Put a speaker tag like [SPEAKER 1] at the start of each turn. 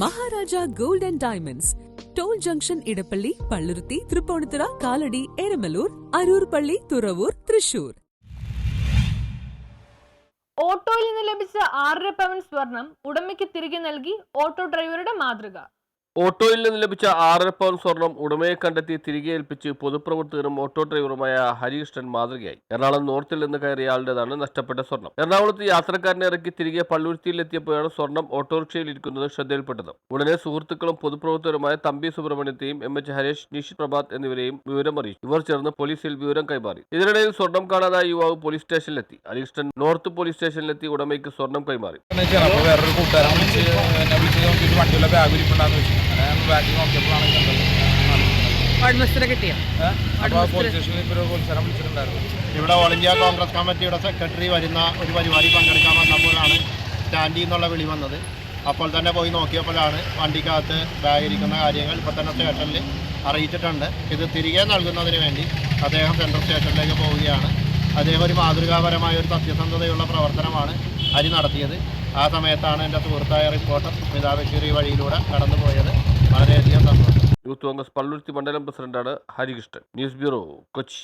[SPEAKER 1] Maharaja gold and diamonds. Toll junction Edappally Palluruthy Tripunithura Kalady Eramalloor Aroor പള്ളി തുറവൂർ തൃശൂർ.
[SPEAKER 2] ഓട്ടോയിൽ നിന്ന് ലഭിച്ച ആറര പവൻ സ്വർണം ഉടമയ്ക്ക് തിരികെ നൽകി ഓട്ടോ ഡ്രൈവറുടെ മാതൃക.
[SPEAKER 3] ഓട്ടോയിൽ നിന്ന് ലഭിച്ച ആറര പവൻ സ്വർണം ഉടമയെ കണ്ടെത്തി തിരികെ ഏൽപ്പിച്ച് പൊതുപ്രവർത്തകരും ഓട്ടോ ഡ്രൈവറുമായ ഹരികൃഷ്ണൻ മാതൃകയായി. എറണാകുളം നോർത്തിൽ നിന്ന് കയറിയ ആളുടേതാണ് നഷ്ടപ്പെട്ട സ്വർണം. എറണാകുളത്ത് യാത്രക്കാരനെ ഇറക്കി തിരികെ പള്ളുരുത്തിയിലെത്തിയപ്പോഴാണ് സ്വർണം ഓട്ടോറിക്ഷയിൽ ഇരിക്കുന്നത് ശ്രദ്ധയിൽപ്പെട്ടത്. ഉടനെ സുഹൃത്തുക്കളും പൊതുപ്രവർത്തകരുമായ തമ്പി സുബ്രഹ്മണ്യത്തെയും എം എച്ച് ഹരേഷ് നിഷിത് പ്രഭാത് എന്നിവരെയും വിവരം അറിയിച്ചു. ഇവർ ചേർന്ന് പോലീസിൽ വിവരം കൈമാറി. ഇതിനിടയിൽ സ്വർണം കാണാതായ യുവാവ് പോലീസ് സ്റ്റേഷനിലെത്തി. ഹരികൃഷ്ണൻ നോർത്ത് പോലീസ് സ്റ്റേഷനിലെത്തി ഉടമയ്ക്ക് സ്വർണം കൈമാറി.
[SPEAKER 4] വേറൊരു കൂട്ടുകാരൻ വിളിച്ച് വണ്ടിയുള്ള ബാഗ് വെച്ചു. നോക്കിയപ്പോഴാണ്
[SPEAKER 5] ഇവിടെ ഓൾ ഇന്ത്യ കോൺഗ്രസ് കമ്മിറ്റിയുടെ സെക്രട്ടറി വരുന്ന ഒരു പരിപാടി പങ്കെടുക്കാൻ വന്നപ്പോഴാണ് സ്റ്റാൻഡിൽ നിന്നുള്ള വിളി വന്നത്. അപ്പോൾ തന്നെ പോയി നോക്കിയപ്പോഴാണ് വണ്ടിക്കകത്ത് ബാഗിരിക്കുന്ന കാര്യങ്ങൾ ഇപ്പോൾ തന്നെ സ്റ്റേഷനിൽ അറിയിച്ചിട്ടുണ്ട്. ഇത് തിരികെ നൽകുന്നതിന് വേണ്ടി അദ്ദേഹം സെൻട്രൽ സ്റ്റേഷനിലേക്ക് പോവുകയാണ്. അദ്ദേഹം ഒരു മാതൃകാപരമായ ഒരു സത്യസന്ധതയുള്ള പ്രവർത്തനമാണ്. ഹരി നടത്തിയത്. ആ സമയത്താണ് എന്റെ സുഹൃത്തായ റിപ്പോർട്ടർ സുമിതാ ബഷീർ വഴിയിലൂടെ കടന്നുപോയത്. വളരെയധികം സന്തോഷം.
[SPEAKER 3] യൂത്ത് കോൺഗ്രസ് പള്ളുരുത്തി മണ്ഡലം പ്രസിഡന്റാണ് ഹരികൃഷ്ണൻ. News bureau Kochi.